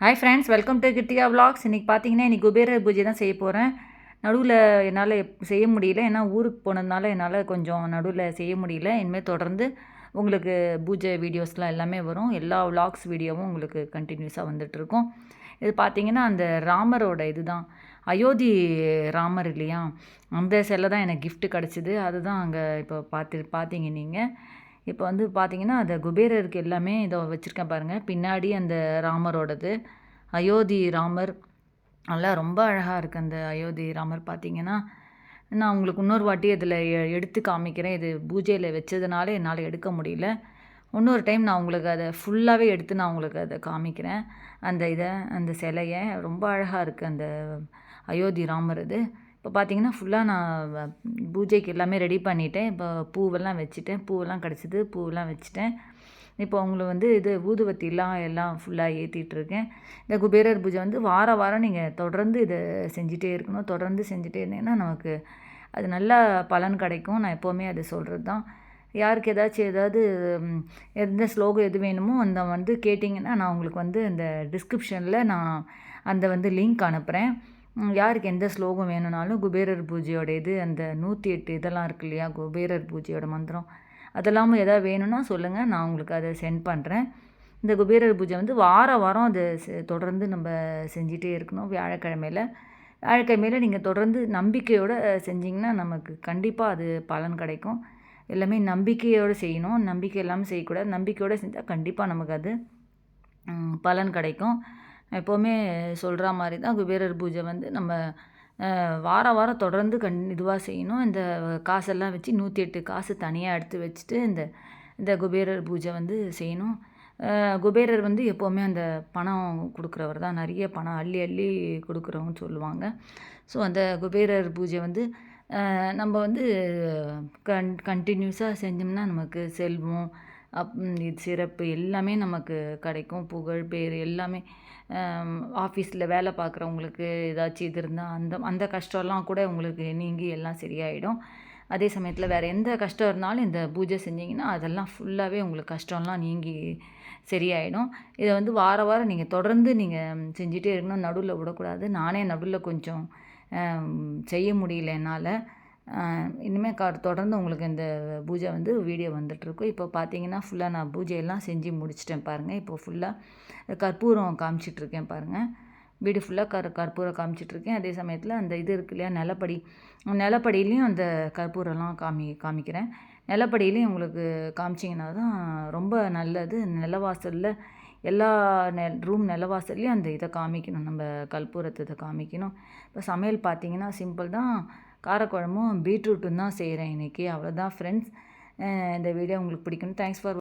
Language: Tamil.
Hi friends welcome to Krithika vlogs. இன்றைக்கி பார்த்தீங்கன்னா இன்றைக்கி குபேர பூஜை தான் செய்ய போகிறேன் நடுவில் என்னால் செய்ய முடியல. ஏன்னா ஊருக்கு போனதுனால என்னால் கொஞ்சம் நடுவில் செய்ய முடியல. இனிமேல் தொடர்ந்து உங்களுக்கு பூஜை வீடியோஸ்லாம் எல்லாமே வரும். எல்லா vlogs வீடியோவும் உங்களுக்கு கண்டினியூஸாக வந்துட்டுருக்கும். இது பார்த்தீங்கன்னா அந்த ராமரோட இது தான் அயோத்தி ராமர் இல்லையா? அந்த செல்லை தான் எனக்கு கிஃப்ட்டு கிடச்சிது. அதுதான் அங்கே இப்போ பார்த்து பார்த்தீங்க நீங்கள் இப்போ வந்து பார்த்தீங்கன்னா அந்த குபேரருக்கு எல்லாமே இதை வச்சுருக்கேன் பாருங்கள் பின்னாடி அந்த ராமரோடது அயோத்தி ராமர். நல்லா ரொம்ப அழகாக இருக்குது அந்த அயோத்தி ராமர் பார்த்தீங்கன்னா நான் உங்களுக்கு இன்னொரு வாட்டி அதில் எடுத்து காமிக்கிறேன். இது பூஜையில் வச்சதுனால என்னால் எடுக்க முடியல. இன்னொரு டைம் நான் உங்களுக்கு அதை ஃபுல்லாகவே எடுத்து நான் உங்களுக்கு அதை காமிக்கிறேன். அந்த இதை அந்த சிலையை. ரொம்ப அழகாக இருக்குது அந்த அயோத்தி ராமர் இது. இப்போ பார்த்தீங்கன்னா ஃபுல்லாக நான் பூஜைக்கு எல்லாமே ரெடி பண்ணிட்டேன். இப்போ பூவெல்லாம் வச்சுட்டேன். பூவெல்லாம் கிடச்சிது. பூவெல்லாம் வச்சுட்டேன். இப்போ அவங்கள வந்து இது ஊதுவத்திலாம் எல்லாம் ஃபுல்லாக ஏற்றிட்டுருக்கேன் இந்த குபேரர் பூஜை வந்து வார வாரம் நீங்கள் தொடர்ந்து இதை செஞ்சுட்டே இருக்கணும். தொடர்ந்து செஞ்சுட்டே இருந்தீங்கன்னா நமக்கு அது நல்ல பலன் கிடைக்கும். நான் எப்போவுமே அது சொல்கிறது தான். யாருக்கு ஏதாச்சும் ஏதாவது எந்த ஸ்லோகம் எது வேணுமோ அந்த வந்து கேட்டிங்கன்னா நான் உங்களுக்கு வந்து இந்த டிஸ்கிரிப்ஷனில் நான் அந்த வந்து லிங்க் அனுப்புகிறேன் யாருக்கு எந்த ஸ்லோகம் வேணும்னாலும் குபேரர் பூஜையோட இது அந்த நூற்றி எட்டு இதெல்லாம் இருக்கு இல்லையா குபேரர் பூஜையோட மந்திரம். அதெல்லாமும் எதாவது வேணும்னா சொல்லுங்கள் நான் உங்களுக்கு அதை சென்ட் பண்ணுறேன் இந்த குபேரர் பூஜை வந்து வார வாரம் அது செ- தொடர்ந்து நம்ம செஞ்சிட்டே இருக்கணும் வியாழக்கிழமையில். வியாழக்கிழமையில் நீங்கள் தொடர்ந்து நம்பிக்கையோடு செஞ்சிங்கன்னா நமக்கு கண்டிப்பாக அது பலன் கிடைக்கும். எல்லாமே நம்பிக்கையோடு செய்யணும் நம்பிக்கை இல்லாமல் செய்யக்கூடாது. நம்பிக்கையோடு செஞ்சால் கண்டிப்பாக நமக்கு அது பலன் கிடைக்கும். எப்போவுமே சொல்கிற மாதிரி தான் குபேரர் பூஜை வந்து நம்ம வாரம் வார வாரம் தொடர்ந்து கண் இதுவாக செய்யணும். இந்த காசெல்லாம் வச்சு நூற்றி எட்டு காசு தனியாக எடுத்து வச்சுட்டு இந்த இந்த குபேரர் பூஜை வந்து செய்யணும். குபேரர் வந்து எப்போவுமே அந்த பணம் கொடுக்குறவர் தான். நிறைய பணம் அள்ளி அள்ளி கொடுக்குறவங்கன்னு சொல்லுவாங்க. ஸோ அந்த குபேரர் பூஜை வந்து நம்ம வந்து கன் கண்டினியூஸாக செஞ்சோம்னா நமக்கு செல்வம் அப் இது சிறப்பு எல்லாமே நமக்கு கிடைக்கும். புகழ் பேர் எல்லாமே ஆஃபீஸில் வேலை பார்க்குறவங்களுக்கு ஏதாச்சும் இது இருந்தால் அந்த அந்த கஷ்டம்லாம் கூட உங்களுக்கு நீங்கி எல்லாம் சரியாயிடும். அதே சமயத்தில் வேறு எந்த கஷ்டம் இருந்தாலும் இந்த பூஜை செஞ்சீங்கன்னா அதெல்லாம் ஃபுல்லாகவே உங்களுக்கு கஷ்டம்லாம் நீங்கி சரியாயிடும். இதை வந்து வார வாரம் நீங்கள் தொடர்ந்து நீங்கள் செஞ்சுட்டே இருக்கணும். நடுவில் விடக்கூடாது. நானே நடுவில் கொஞ்சம் செய்ய முடியல என்னால். இனிமேல் க தொடர்ந்து உங்களுக்கு இந்த பூஜை வந்து வீடியோ வந்துகிட்ருக்கும் இப்போ பார்த்தீங்கன்னா ஃபுல்லாக நான் பூஜையெல்லாம் செஞ்சு முடிச்சிட்டேன் பாருங்கள் இப்போ ஃபுல்லாக கற்பூரம் காமிச்சிட்ருக்கேன் பாருங்கள் வீடு ஃபுல்லாக கர் கற்பூரம் காமிச்சிட்ருக்கேன். அதே சமயத்தில் அந்த இது இருக்கு இல்லையா நிலப்படி நிலப்படியிலையும் அந்த கற்பூரம்லாம் காமி காமிக்கிறேன். நிலப்படியிலையும் உங்களுக்கு காமிச்சிங்கன்னா தான் ரொம்ப நல்லது. நிலவாசலில் எல்லா நெ ரூம் நிலவாசல்லையும் அந்த இதை காமிக்கணும். நம்ம கற்பூரத்தை இதை காமிக்கணும். இப்போ சமையல் பார்த்தீங்கன்னா சிம்பிள் தான். காரக்குழம்பும் பீட்ரூட்டும் தான் செய்கிறேன் இன்றைக்கி. அவ்வளோதான் ஃப்ரெண்ட்ஸ் இந்த வீடியோ உங்களுக்கு பிடிக்கும் தேங்க்ஸ் ஃபார்